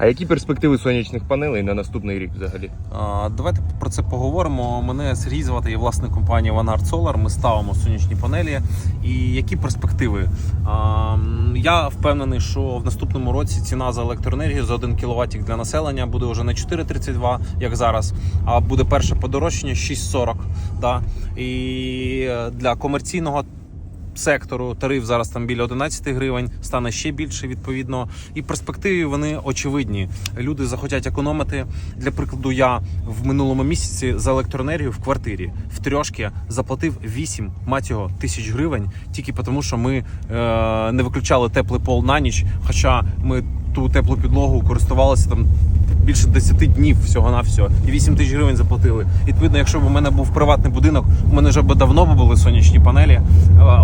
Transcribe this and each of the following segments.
А які перспективи сонячних панелей на наступний рік взагалі? Давайте про це поговоримо. Мене Сергій звати, я власник компанії Vanart Solar. Ми ставимо сонячні панелі. І які перспективи? Я впевнений, що в наступному році ціна за електроенергію за 1 кВт для населення буде вже не 4,32, як зараз, а буде перше подорожчання 6,40. Да? І е, для комерційного сектору тариф зараз там біля 11 гривень, стане ще більше відповідно. І перспективи вони очевидні. Люди захотять економити. Для прикладу, я в минулому місяці за електроенергію в квартирі в трьошки заплатив 8 мать його тисяч гривень, тільки тому, що ми е, не виключали теплий пол на ніч. Хоча ми ту теплу підлогу користувалися там. Більше 10 днів всього на всього і 8 тисяч гривень заплатили. Відповідно, якщо б у мене був приватний будинок, у мене вже б давно були сонячні панелі.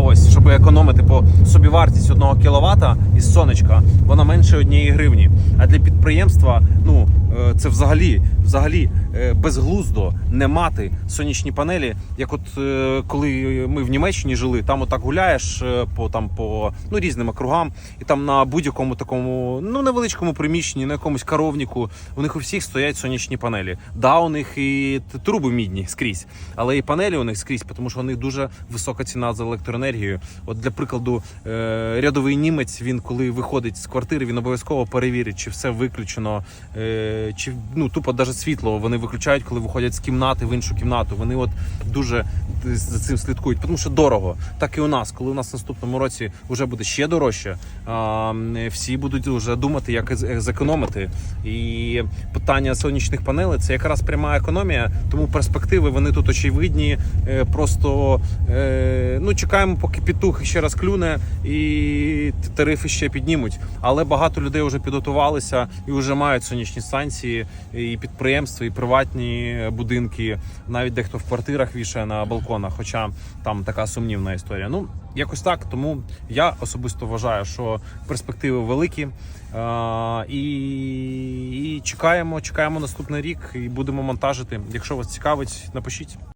Ось, щоб економити по собівартість одного кіловата із сонечка, вона менше однієї гривні. А для підприємства, ну е, це взагалі, взагалі е, безглуздо не мати сонячні панелі. Як от е, коли ми в Німеччині жили, там отак гуляєш по там по ну різним округам, і там на будь-якому такому ну невеличкому приміщенні, на якомусь коровнику, у них у всіх стоять сонячні панелі. Да, у них і труби мідні скрізь, але і панелі у них скрізь, тому що у них дуже висока ціна за електроенергію. От для прикладу, е, рядовий німець він коли виходить з квартири, він обов'язково перевірить, чи все виключено, е, чи ну тупо навіть світло вони виключають, коли виходять з кімнати в іншу кімнату. Вони от дуже за цим слідкують, тому що дорого. Так і у нас, коли у нас в наступному році вже буде ще дорожче, всі будуть вже думати, як зекономити. І питання сонячних панелей це якраз пряма економія, тому перспективи вони тут очевидні. Е, Просто е, ну чекаємо, поки петух ще раз клюне і тарифи ще піднімуть. Але багато людей вже підготувалися і вже мають сонячні станції, і підприємства, і приватні будинки. Навіть дехто в квартирах вішає на балконах, хоча там така сумнівна історія. Ну якось так. Тому я особисто вважаю, що перспективи великі. А, і, і чекаємо, чекаємо наступний рік і будемо монтажити. Якщо вас цікавить, напишіть.